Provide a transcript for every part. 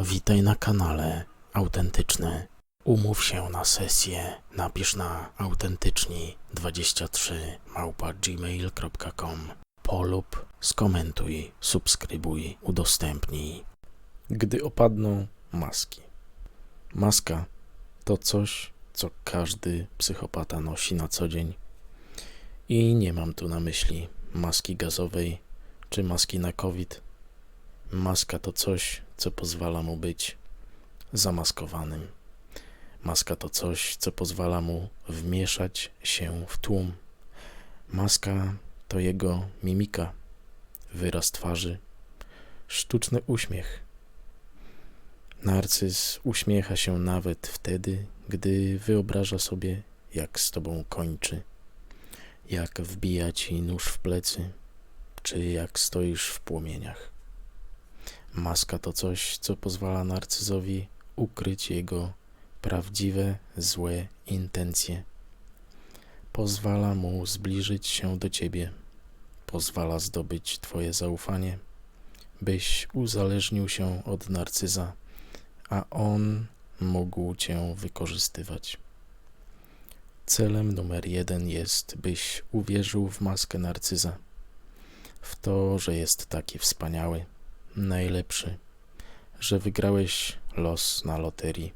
Witaj na kanale Autentyczny. Umów się na sesję. Napisz na autentyczni23 małpa gmail.com Polub, skomentuj, subskrybuj, udostępnij. Gdy opadną maski. Maska to coś, co każdy psychopata nosi na co dzień. I nie mam tu na myśli maski gazowej czy maski na COVID. Maska to coś, co pozwala mu być zamaskowanym. Maska to coś, co pozwala mu wmieszać się w tłum. Maska to jego mimika, wyraz twarzy, sztuczny uśmiech. Narcyz uśmiecha się nawet wtedy, gdy wyobraża sobie, jak z tobą kończy, jak wbija ci nóż w plecy, czy jak stoisz w płomieniach. Maska to coś, co pozwala narcyzowi ukryć jego prawdziwe, złe intencje. Pozwala mu zbliżyć się do ciebie. Pozwala zdobyć twoje zaufanie, byś uzależnił się od narcyza, a on mógł cię wykorzystywać. Celem numer jeden jest, byś uwierzył w maskę narcyza, w to, że jest taki wspaniały najlepszy, że wygrałeś los na loterii,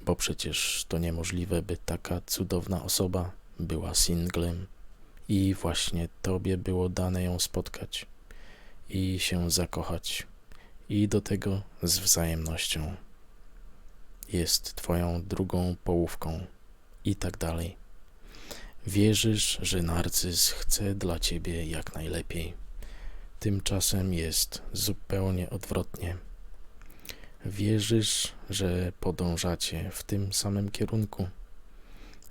bo przecież to niemożliwe, by taka cudowna osoba była singlem i właśnie tobie było dane ją spotkać i się zakochać i do tego z wzajemnością. Jest twoją drugą połówką i tak dalej. Wierzysz, że narcyz chce dla ciebie jak najlepiej Tymczasem jest zupełnie odwrotnie. Wierzysz, że podążacie w tym samym kierunku,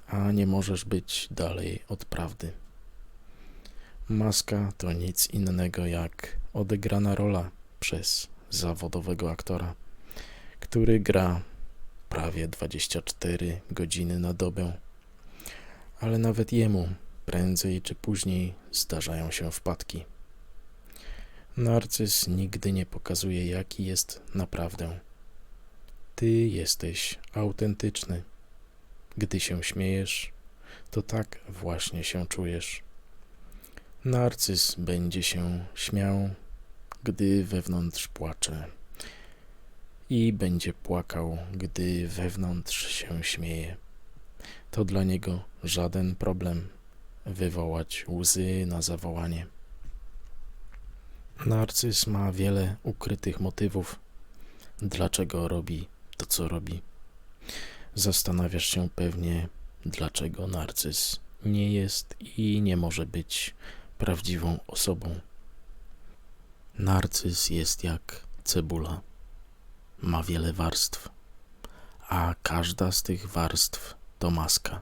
a nie możesz być dalej od prawdy. Maska to nic innego jak odegrana rola przez zawodowego aktora, który gra prawie 24 godziny na dobę. Ale nawet jemu prędzej czy później zdarzają się wpadki. Narcyz nigdy nie pokazuje, jaki jest naprawdę. Ty jesteś autentyczny. Gdy się śmiejesz, to tak właśnie się czujesz. Narcyz będzie się śmiał, gdy wewnątrz płacze, i będzie płakał, gdy wewnątrz się śmieje. To dla niego żaden problem wywołać łzy na zawołanie. Narcyz ma wiele ukrytych motywów, dlaczego robi to, co robi. Zastanawiasz się pewnie, dlaczego narcyz nie jest i nie może być prawdziwą osobą. Narcyz jest jak cebula. Ma wiele warstw, a każda z tych warstw to maska.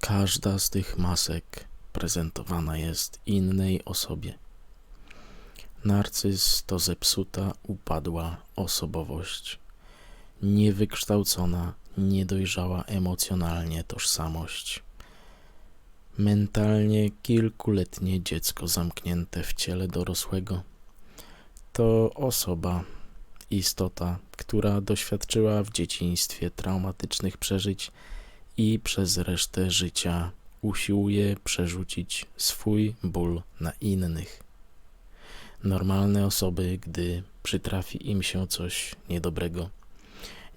Każda z tych masek prezentowana jest innej osobie. Narcyz to zepsuta, upadła osobowość, niewykształcona, niedojrzała emocjonalnie tożsamość. Mentalnie kilkuletnie dziecko zamknięte w ciele dorosłego. To osoba, istota, która doświadczyła w dzieciństwie traumatycznych przeżyć i przez resztę życia usiłuje przerzucić swój ból na innych. Normalne osoby, gdy przytrafi im się coś niedobrego,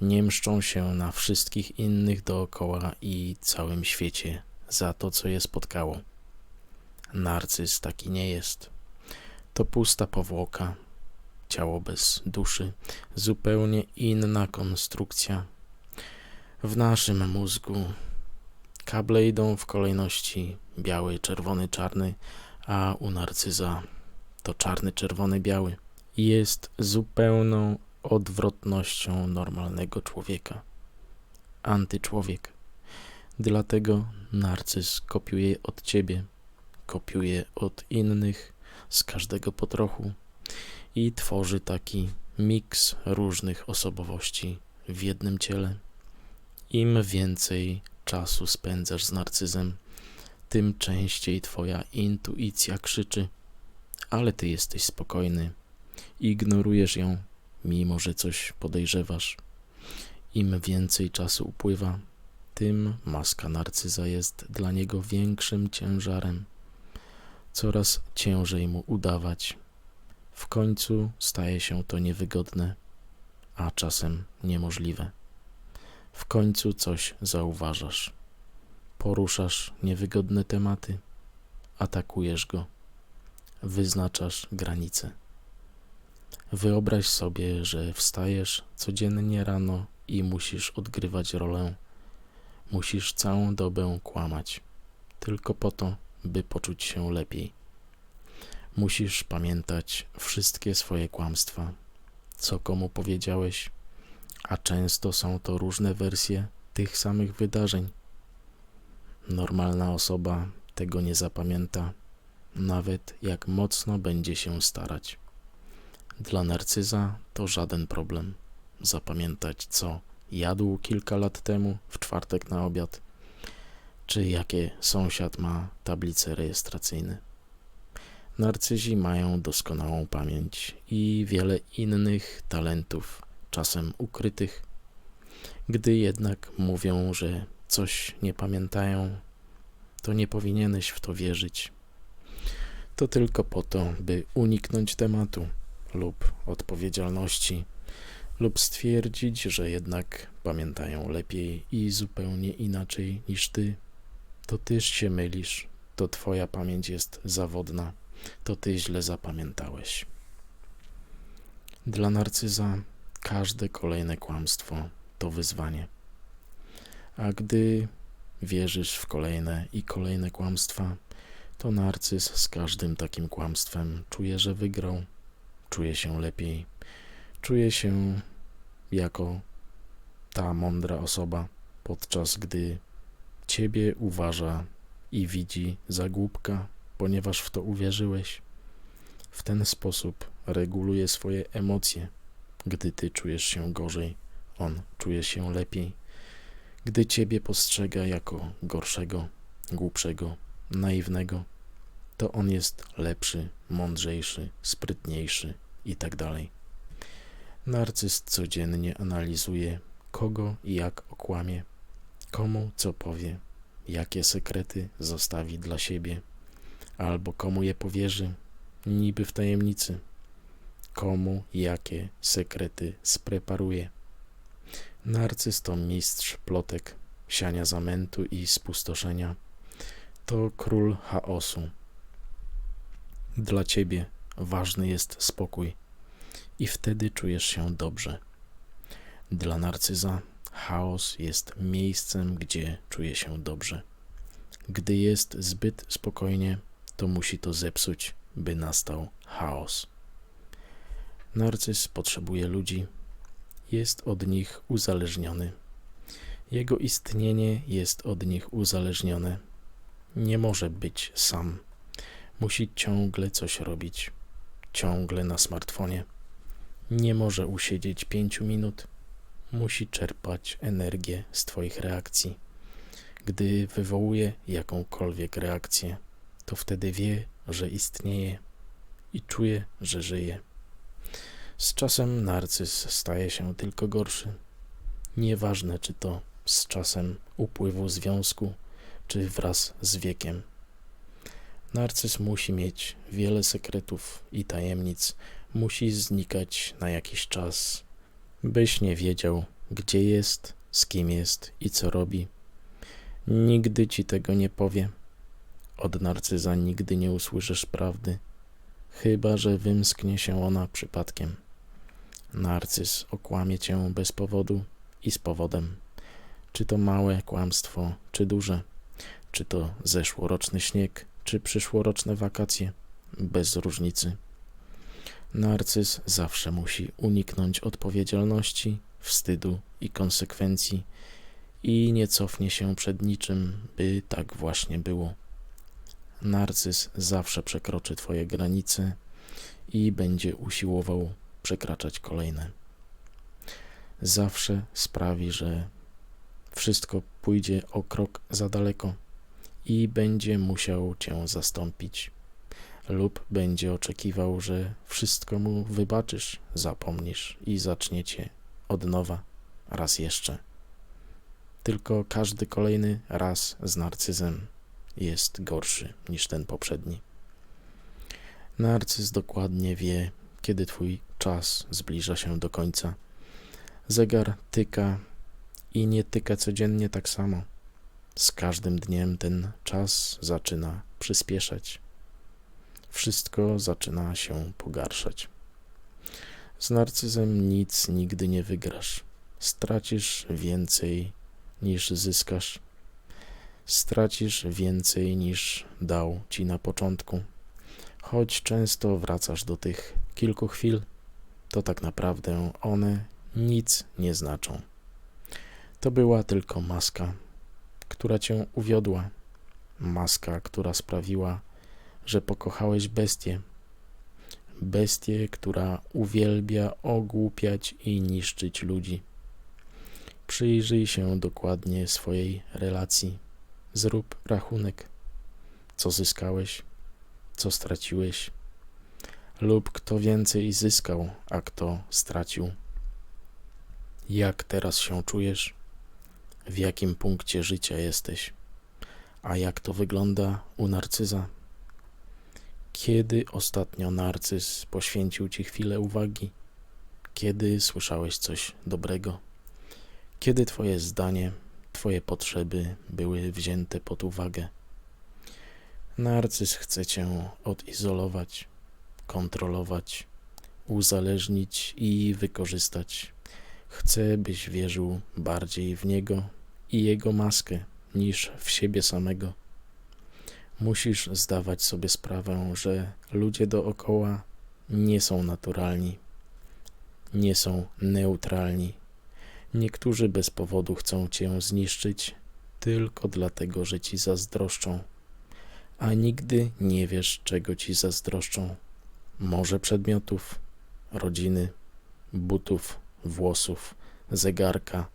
nie mszczą się na wszystkich innych dookoła i całym świecie za to, co je spotkało. Narcyz taki nie jest. To pusta powłoka, ciało bez duszy, zupełnie inna konstrukcja. W naszym mózgu kable idą w kolejności biały, czerwony, czarny, a u narcyza to czarny, czerwony, biały. Jest zupełną odwrotnością normalnego człowieka. Antyczłowiek. Dlatego narcyz kopiuje od ciebie, kopiuje od innych, z każdego po trochu i tworzy taki miks różnych osobowości w jednym ciele. Im więcej czasu spędzasz z narcyzem, tym częściej twoja intuicja krzyczy – ale ty jesteś spokojny. Ignorujesz ją, mimo że coś podejrzewasz. Im więcej czasu upływa, tym maska narcyza jest dla niego większym ciężarem. Coraz ciężej mu udawać. W końcu staje się to niewygodne, a czasem niemożliwe. W końcu coś zauważasz. Poruszasz niewygodne tematy, atakujesz go, wyznaczasz granice. Wyobraź sobie, że wstajesz codziennie rano i musisz odgrywać rolę. Musisz całą dobę kłamać, tylko po to, by poczuć się lepiej. Musisz pamiętać wszystkie swoje kłamstwa, co komu powiedziałeś, a często są to różne wersje tych samych wydarzeń. Normalna osoba tego nie zapamięta, nawet jak mocno będzie się starać. Dla narcyza to żaden problem zapamiętać, co jadł kilka lat temu w czwartek na obiad, czy jakie sąsiad ma tablice rejestracyjne. Narcyzi mają doskonałą pamięć i wiele innych talentów, czasem ukrytych. Gdy jednak mówią, że coś nie pamiętają, to nie powinieneś w to wierzyć. To tylko po to, by uniknąć tematu lub odpowiedzialności, lub stwierdzić, że jednak pamiętają lepiej i zupełnie inaczej niż ty. To tyż się mylisz, to twoja pamięć jest zawodna, to ty źle zapamiętałeś. Dla narcyza każde kolejne kłamstwo to wyzwanie. A gdy wierzysz w kolejne i kolejne kłamstwa, to narcyz z każdym takim kłamstwem czuje, że wygrał czuję się lepiej, czuję się jako ta mądra osoba, podczas gdy ciebie uważa i widzi za głupka, ponieważ w to uwierzyłeś. W ten sposób reguluje swoje emocje. Gdy ty czujesz się gorzej, on czuje się lepiej. Gdy ciebie postrzega jako gorszego, głupszego, naiwnego, to on jest lepszy, mądrzejszy, sprytniejszy itd. Tak Narcyz codziennie analizuje, kogo i jak okłamie, komu co powie, jakie sekrety zostawi dla siebie, albo komu je powierzy, niby w tajemnicy, komu jakie sekrety spreparuje. Narcyz to mistrz plotek, siania zamętu i spustoszenia. To król chaosu, dla ciebie ważny jest spokój i wtedy czujesz się dobrze. Dla narcyza chaos jest miejscem, gdzie czuje się dobrze. Gdy jest zbyt spokojnie, to musi to zepsuć, by nastał chaos. Narcyz potrzebuje ludzi, jest od nich uzależniony. Jego istnienie jest od nich uzależnione. Nie może być sam Musi ciągle coś robić, ciągle na smartfonie. Nie może usiedzieć pięciu minut. Musi czerpać energię z Twoich reakcji. Gdy wywołuje jakąkolwiek reakcję, to wtedy wie, że istnieje i czuje, że żyje. Z czasem narcyz staje się tylko gorszy. Nieważne, czy to z czasem upływu związku, czy wraz z wiekiem. Narcyz musi mieć wiele sekretów i tajemnic, musi znikać na jakiś czas, byś nie wiedział, gdzie jest, z kim jest i co robi. Nigdy ci tego nie powie. Od narcyza nigdy nie usłyszysz prawdy, chyba że wymsknie się ona przypadkiem. Narcyz okłamie cię bez powodu i z powodem. Czy to małe kłamstwo, czy duże, czy to zeszłoroczny śnieg, czy przyszłoroczne wakacje, bez różnicy. Narcyz zawsze musi uniknąć odpowiedzialności, wstydu i konsekwencji i nie cofnie się przed niczym, by tak właśnie było. Narcyz zawsze przekroczy Twoje granice i będzie usiłował przekraczać kolejne. Zawsze sprawi, że wszystko pójdzie o krok za daleko i będzie musiał cię zastąpić. lub będzie oczekiwał, że wszystko mu wybaczysz, zapomnisz i zaczniecie od nowa, raz jeszcze. Tylko każdy kolejny raz z narcyzem jest gorszy niż ten poprzedni. Narcyz dokładnie wie, kiedy twój czas zbliża się do końca. Zegar tyka i nie tyka codziennie tak samo. Z każdym dniem ten czas zaczyna przyspieszać. Wszystko zaczyna się pogarszać. Z narcyzem nic nigdy nie wygrasz. Stracisz więcej niż zyskasz. Stracisz więcej niż dał ci na początku. Choć często wracasz do tych kilku chwil, to tak naprawdę one nic nie znaczą. To była tylko maska, która cię uwiodła, maska, która sprawiła, że pokochałeś bestię. Bestię, która uwielbia ogłupiać i niszczyć ludzi. Przyjrzyj się dokładnie swojej relacji. Zrób rachunek. Co zyskałeś, co straciłeś, lub kto więcej zyskał, a kto stracił. Jak teraz się czujesz? W jakim punkcie życia jesteś? A jak to wygląda u narcyza? Kiedy ostatnio narcyz poświęcił ci chwilę uwagi? Kiedy słyszałeś coś dobrego? Kiedy twoje zdanie, twoje potrzeby były wzięte pod uwagę? Narcyz chce cię odizolować, kontrolować, uzależnić i wykorzystać. Chce, byś wierzył bardziej w niego i jego maskę niż w siebie samego. Musisz zdawać sobie sprawę, że ludzie dookoła nie są naturalni, nie są neutralni. Niektórzy bez powodu chcą cię zniszczyć tylko dlatego, że ci zazdroszczą, a nigdy nie wiesz, czego ci zazdroszczą. Może przedmiotów, rodziny, butów, włosów, zegarka.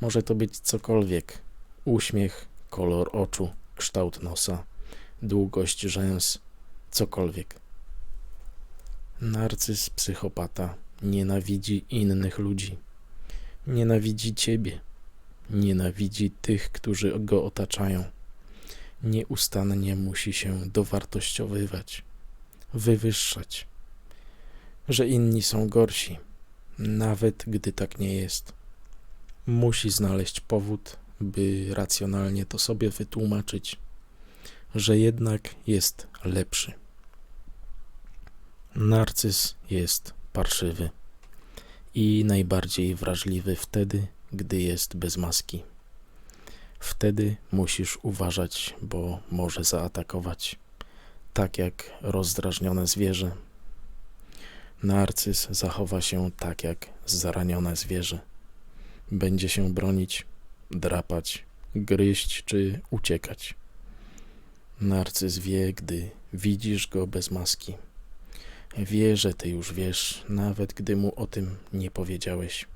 Może to być cokolwiek: uśmiech, kolor oczu, kształt nosa długość rzęs, cokolwiek. Narcyz psychopata nienawidzi innych ludzi. Nienawidzi ciebie. Nienawidzi tych, którzy go otaczają. Nieustannie musi się dowartościowywać, wywyższać, że inni są gorsi, nawet gdy tak nie jest. Musi znaleźć powód, by racjonalnie to sobie wytłumaczyć że jednak jest lepszy. Narcyz jest parszywy i najbardziej wrażliwy wtedy, gdy jest bez maski. Wtedy musisz uważać, bo może zaatakować, tak jak rozdrażnione zwierzę. Narcyz zachowa się tak jak zaranione zwierzę. Będzie się bronić, drapać, gryźć czy uciekać. Narcyz wie, gdy widzisz go bez maski. Wie, że ty już wiesz, nawet gdy mu o tym nie powiedziałeś.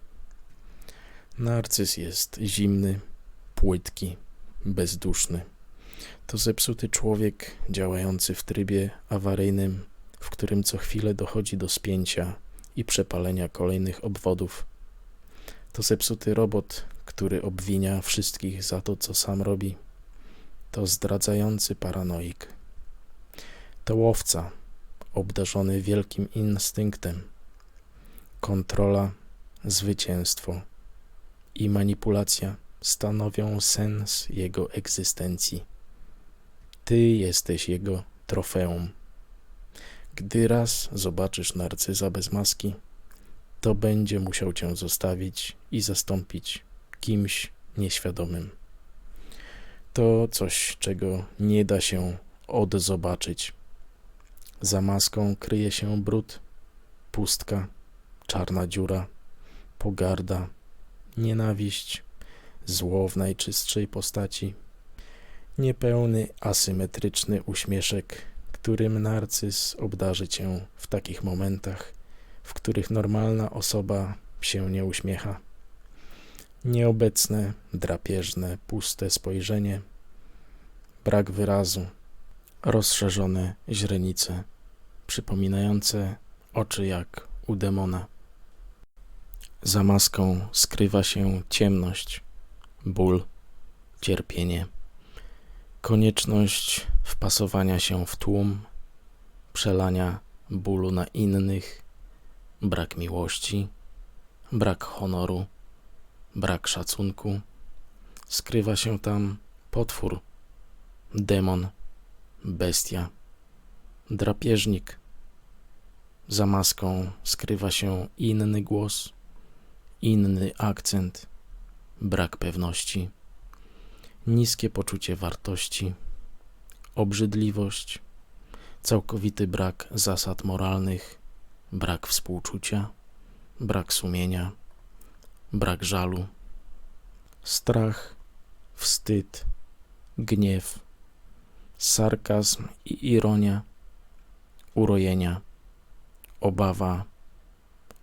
Narcyz jest zimny, płytki, bezduszny. To zepsuty człowiek działający w trybie awaryjnym, w którym co chwilę dochodzi do spięcia i przepalenia kolejnych obwodów. To zepsuty robot, który obwinia wszystkich za to, co sam robi to zdradzający paranoik. To łowca, obdarzony wielkim instynktem. Kontrola, zwycięstwo i manipulacja stanowią sens jego egzystencji. Ty jesteś jego trofeum. Gdy raz zobaczysz narcyza bez maski, to będzie musiał cię zostawić i zastąpić kimś nieświadomym. To coś, czego nie da się odzobaczyć. Za maską kryje się brud, pustka, czarna dziura, pogarda, nienawiść, zło w najczystszej postaci, niepełny, asymetryczny uśmieszek, którym narcyz obdarzy cię w takich momentach, w których normalna osoba się nie uśmiecha. Nieobecne, drapieżne, puste spojrzenie, brak wyrazu, rozszerzone źrenice, przypominające oczy jak u demona. Za maską skrywa się ciemność, ból, cierpienie, konieczność wpasowania się w tłum, przelania bólu na innych, brak miłości, brak honoru, brak szacunku. Skrywa się tam potwór, demon, bestia, drapieżnik. Za maską skrywa się inny głos, inny akcent, brak pewności, niskie poczucie wartości, obrzydliwość, całkowity brak zasad moralnych, brak współczucia, brak sumienia, brak żalu, strach, wstyd, gniew, sarkazm i ironia, urojenia, obawa,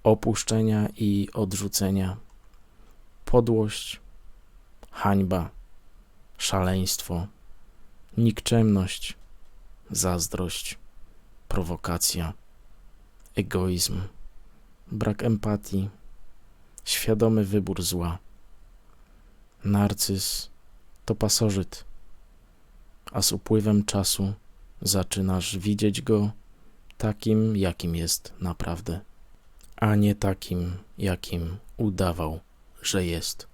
opuszczenia i odrzucenia, podłość, hańba, szaleństwo, nikczemność, zazdrość, prowokacja, egoizm, brak empatii, świadomy wybór zła. Narcyz to pasożyt, a z upływem czasu zaczynasz widzieć go takim, jakim jest naprawdę, a nie takim, jakim udawał, że jest.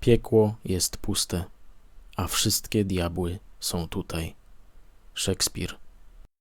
Piekło jest puste, a wszystkie diabły są tutaj. Szekspir.